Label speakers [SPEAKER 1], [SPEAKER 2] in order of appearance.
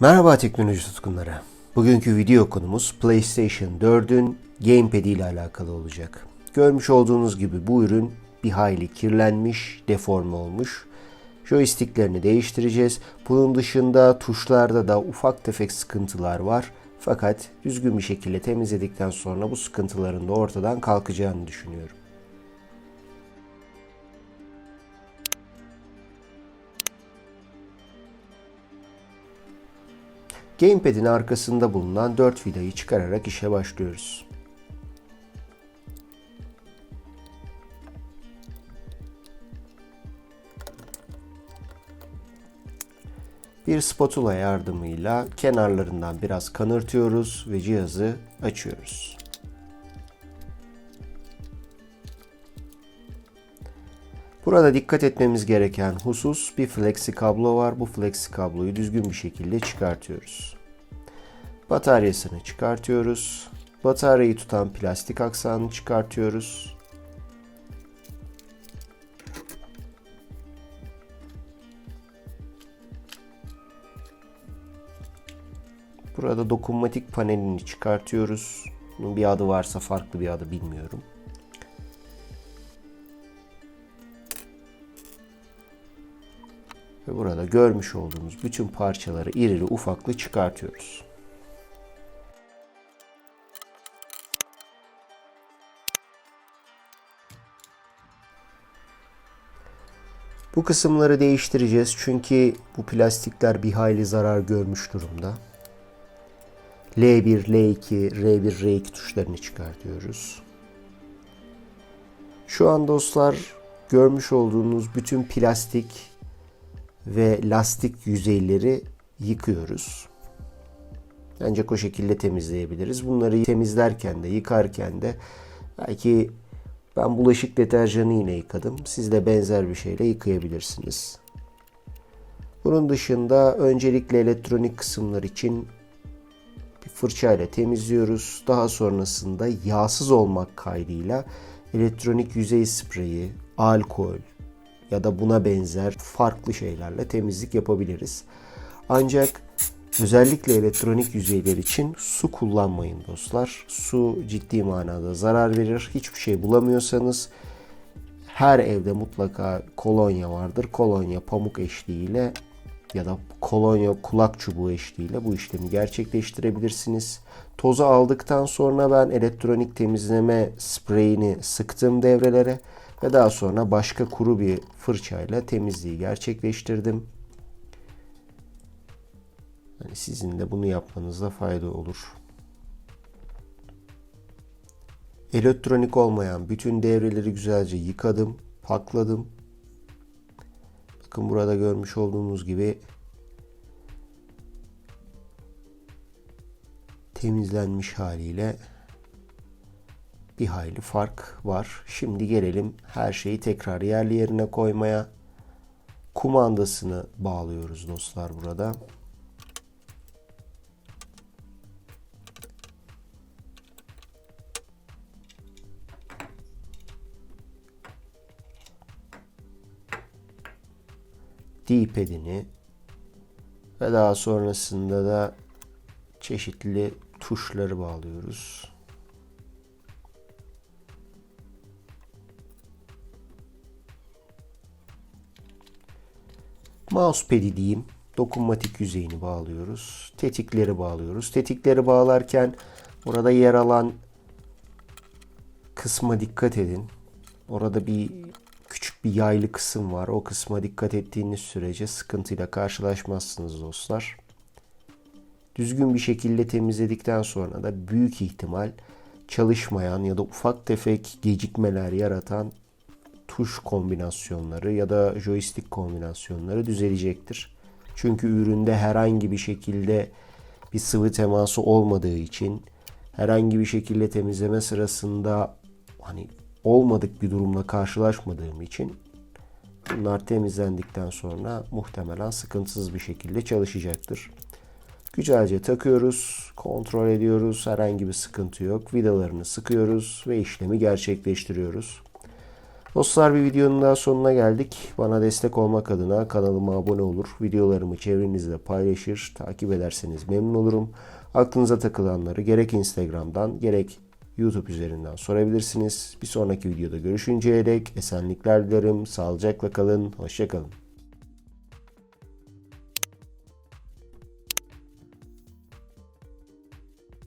[SPEAKER 1] Merhaba teknoloji tutkunları. Bugünkü video konumuz PlayStation 4'ün Gamepad ile alakalı olacak. Görmüş olduğunuz gibi bu ürün bir hayli kirlenmiş, deforme olmuş. Joysticklerini değiştireceğiz. Bunun dışında tuşlarda da ufak tefek sıkıntılar var. Fakat düzgün bir şekilde temizledikten sonra bu sıkıntıların da ortadan kalkacağını düşünüyorum. Gamepad'in arkasında bulunan 4 vidayı çıkararak işe başlıyoruz. Bir spatula yardımıyla kenarlarından biraz kanırtıyoruz ve cihazı açıyoruz. Burada dikkat etmemiz gereken husus bir flexi kablo var. Bu flexi kabloyu düzgün bir şekilde çıkartıyoruz. Bataryasını çıkartıyoruz. Bataryayı tutan plastik aksanı çıkartıyoruz. Burada dokunmatik panelini çıkartıyoruz. Bunun bir adı varsa farklı bir adı bilmiyorum. Ve burada görmüş olduğunuz bütün parçaları irili ufaklı çıkartıyoruz. Bu kısımları değiştireceğiz çünkü bu plastikler bir hayli zarar görmüş durumda. L1, L2, R1, R2 tuşlarını çıkartıyoruz. Şu an dostlar görmüş olduğunuz bütün plastik ve lastik yüzeyleri yıkıyoruz. Ancak o şekilde temizleyebiliriz. Bunları temizlerken de yıkarken de belki ben bulaşık deterjanı yine yıkadım. Siz de benzer bir şeyle yıkayabilirsiniz. Bunun dışında öncelikle elektronik kısımlar için bir fırçayla temizliyoruz. Daha sonrasında yağsız olmak kaydıyla elektronik yüzey spreyi, alkol ya da buna benzer farklı şeylerle temizlik yapabiliriz. Ancak özellikle elektronik yüzeyler için su kullanmayın dostlar. Su ciddi manada zarar verir. Hiçbir şey bulamıyorsanız her evde mutlaka kolonya vardır. Kolonya pamuk eşliğiyle ya da kolonya kulak çubuğu eşliğiyle bu işlemi gerçekleştirebilirsiniz. Tozu aldıktan sonra ben elektronik temizleme spreyini sıktım devrelere ve daha sonra başka kuru bir fırçayla temizliği gerçekleştirdim. Yani sizin de bunu yapmanızda fayda olur. Elektronik olmayan bütün devreleri güzelce yıkadım, pakladım. Bakın burada görmüş olduğunuz gibi temizlenmiş haliyle bir hayli fark var. Şimdi gelelim her şeyi tekrar yerli yerine koymaya. Kumandasını bağlıyoruz dostlar burada. D-pad'ini ve daha sonrasında da çeşitli tuşları bağlıyoruz. Mousepad'i diyeyim. Dokunmatik yüzeyini bağlıyoruz. Tetikleri bağlıyoruz. Tetikleri bağlarken orada yer alan kısma dikkat edin. Orada bir küçük bir yaylı kısım var. O kısma dikkat ettiğiniz sürece sıkıntıyla karşılaşmazsınız dostlar. Düzgün bir şekilde temizledikten sonra da büyük ihtimal çalışmayan ya da ufak tefek gecikmeler yaratan tuş kombinasyonları ya da joystick kombinasyonları düzelecektir. Çünkü üründe herhangi bir şekilde bir sıvı teması olmadığı için herhangi bir şekilde temizleme sırasında hani olmadık bir durumla karşılaşmadığım için bunlar temizlendikten sonra muhtemelen sıkıntısız bir şekilde çalışacaktır. Güzelce takıyoruz, kontrol ediyoruz. Herhangi bir sıkıntı yok. Vidalarını sıkıyoruz ve işlemi gerçekleştiriyoruz. Dostlar bir videonun daha sonuna geldik. Bana destek olmak adına kanalıma abone olur, videolarımı çevrenizde paylaşır, takip ederseniz memnun olurum. Aklınıza takılanları gerek Instagram'dan gerek YouTube üzerinden sorabilirsiniz. Bir sonraki videoda görüşünceye dek esenlikler dilerim. Sağlıcakla kalın, hoşçakalın.